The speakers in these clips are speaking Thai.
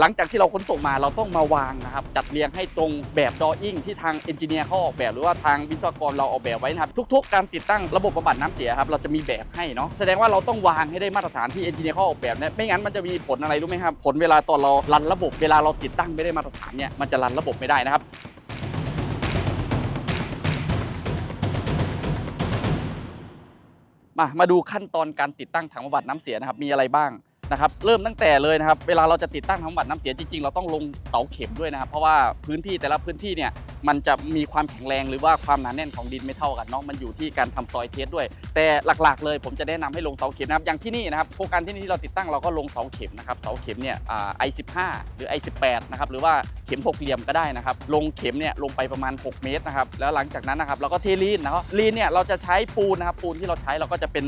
หลังจากที่เราขนส่งมาเราต้องมาวางนะครับ จัดเรียงให้ตรงแบบดออิ่งที่ทางเอนจิเนียร์เขาออกแบบ หรือว่าทางวิศวกรเราออกแบบไว้นะครับ ทุก ๆ การติดตั้งระบบบำบัดน้ำเสียครับเราจะมีแบบให้เนาะแสดงว่าเราต้องวางให้ได้มาตรฐานที่เอนจิเนียร์เขาออกแบบเนี่ยไม่งั้นมันจะมีผลอะไรรู้ไหมครับผลเวลาตอนเรารันระบบเวลาเราติดตั้งไม่ได้มาตรฐานเนี่ยมันจะรันระบบไม่ได้นะครับมามาดูขั้นตอนการติดตั้งถังบำบัดน้ำเสียนะครับ มีอะไรบ้าง นะครับเริ่มตั้งแต่เลยนะครับเวลาเราจะติดตั้งถังบำบัดน้ำเสียจริงๆ เราต้องลงเสาเข็มด้วยนะครับ เพราะว่าพื้นที่แต่ละพื้นที่เนี่ยมันจะมีความแข็งแรงหรือว่าความหนาแน่นของดินไม่เท่ากันเนาะมันอยู่ที่การทำซอยเทสด้วย แต่หลักๆ เลยผมจะแนะนำให้ลงเสาเข็มนะครับอย่างที่นี่นะครับโครงการที่นี่ที่เราติดตั้งเราก็ลงเสาเข็มนะครับเสาเข็มเนี่ยอ่า i15 หรือ i18 นะครับหรือว่า เข็มหกเหลี่ยมก็ได้นะครับ ลงเข็มเนี่ยลงไปประมาณ 6 เมตรนะครับ แล้วหลังจากนั้นนะครับเราก็เทลีนนะครับลีนเนี่ยเราจะใช้ปูนนะครับปูนที่เราใช้เราก็จะเป็น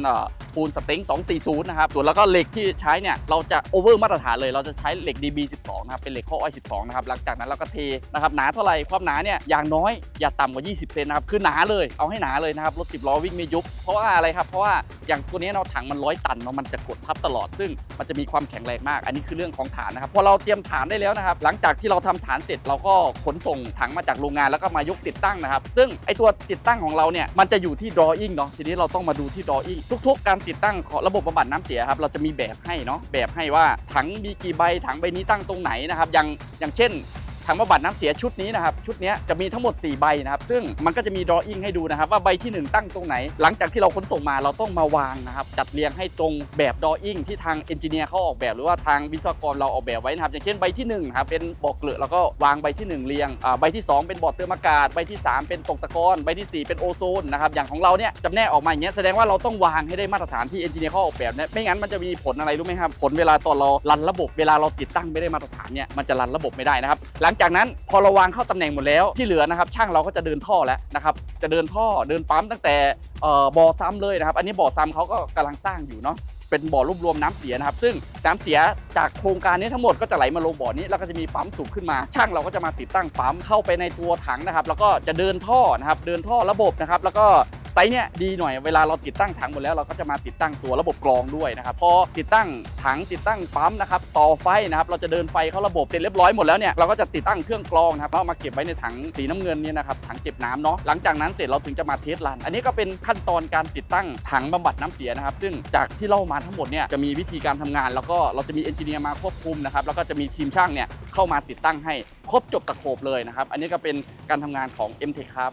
ปูนสเต็ง240 นะครับ ส่วนแล้วก็เหล็กที่ใช้เนี่ยเราจะโอเวอร์มาตรฐานเลย เราจะใช้เหล็ก DB12 นะครับ เป็นเหล็กข้ออ้อย 12 นะครับ หลังจากนั้นเราก็เทนะครับหนาเท่าไหร่ความหนาเนี่ยอย่างน้อยอย่าต่ำกว่า 20 เซนนะครับ คือหนาเลยเอาให้หนาเลยนะครับรถ10ล้อวิ่งไม่ยุบ เพราะว่าอะไรครับ เพราะว่าอย่างตัวนี้เนาะถังมันร้อยตันเนาะมันจะกดทับตลอด ซึ่งมันจะมีความแข็งแรงมาก อันนี้คือเรื่องของฐานนะครับพอเราเตรียมฐานได้แล้วนะครับหลังจากที่เราทำฐานเสร็จเราก็ขนส่งถังมาจากโรงงานแล้วก็มายกติดตั้งนะครับ ซึ่งไอตัวติดตั้งของเราเนี่ยมันจะอยู่ที่ drawing เนาะทีนี้เราต้องมาดูที่ drawing ทุก ๆ การติดตั้งของระบบบำบัดน้ำเสียครับเราจะมีแบบให้เนาะแบบให้ว่าถังมีกี่ใบถังใบนี้ตั้งตรงไหนนะครับอย่างอย่างเช่น ถังบำบัดน้ำเสียชุดนี้นะครับชุดนี้จะมีทั้งหมด 4 ใบนะครับซึ่งมันก็จะมี drawing ให้ดูนะครับว่าใบที่ 1 ตั้งตรงไหน หลังจากที่เราขนส่งมาเราต้องมาวางนะครับจัดเรียงให้ตรงแบบ drawing ที่ทางเอนจิเนียร์เขาออกแบบ หรือว่าทางวิศวกรเราออกแบบไว้นะครับอย่างเช่นใบที่1นะครับเป็นบอกเกลือแล้วก็วางใบที่ 1 เรียงใบที่ 2 เป็นบอดเติมอากาศใบที่ 3 เป็นตกตะกอนใบที่ 4 เป็นโอโซนนะครับอย่างของเราเนี่ยจำแนกออกมาอย่างเงี้ยแสดงว่าเราต้องวางให้ได้มาตรฐานที่เอนจิเนียร์เขาออกแบบเนี่ยไม่งั้นมันจะมีผลอะไรรู้ไหมครับผลเวลาตอนเรารันระบบเวลาเราติดตั้งไม่ได้มาตรฐานเนี่ยมันจะรันระบบไม่ได้นะครับหลังจากนั้นพอเราวางเข้าตำแหน่งหมดแล้วที่เหลือนะครับช่างเราก็จะเดินท่อแล้วนะครับจะเดินท่อเดินปั๊มตั้งแต่บ่อซ้ำเลยนะครับ อันนี้บ่อซ้ำเขาก็กำลังสร้างอยู่เนาะเป็นบ่อรวบรวมน้ำเสียนะครับ ซึ่งน้ำเสียจากโครงการนี้ทั้งหมดก็จะไหลมาลงบ่อนี้แล้วก็จะมีปั๊มสูบขึ้นมา ช่างเราก็จะมาติดตั้งปั๊มเข้าไปในตัวถังนะครับ แล้วก็จะเดินท่อนะครับ เดินท่อระบบนะครับ แล้วก็ ไซส์เนี่ยดีหน่อยเวลาเราติดตั้งถังหมดแล้วเราก็จะมาติดตั้งตัวระบบกรองด้วยนะครับพอติดตั้งถังติดตั้งปั๊มนะครับต่อไฟนะครับเราจะเดินไฟเข้าระบบเสร็จเรียบร้อยหมดแล้วเนี่ยเราก็จะติดตั้งเครื่องกรองนะครับแล้วเอามาเก็บไว้ในถังสีน้ำเงินเนี่ยนะครับถังเก็บน้ำเนาะหลังจากนั้นเสร็จเราถึงจะมาเทสรัน อันนี้ก็เป็นขั้นตอนการติดตั้งถังบำบัดน้ำเสียนะครับซึ่งจากที่เล่ามาทั้งหมดเนี่ยจะมีวิธีการทำงาน แล้วก็เราจะมีเอนจิเนียร์มาควบคุมนะครับแล้วก็จะมีทีมช่างเนี่ยเข้ามาติดตั้งให้ครบจบตะโขบเลยนะครับอันนี้ก็เป็นการทำงานของ m t e c ครับ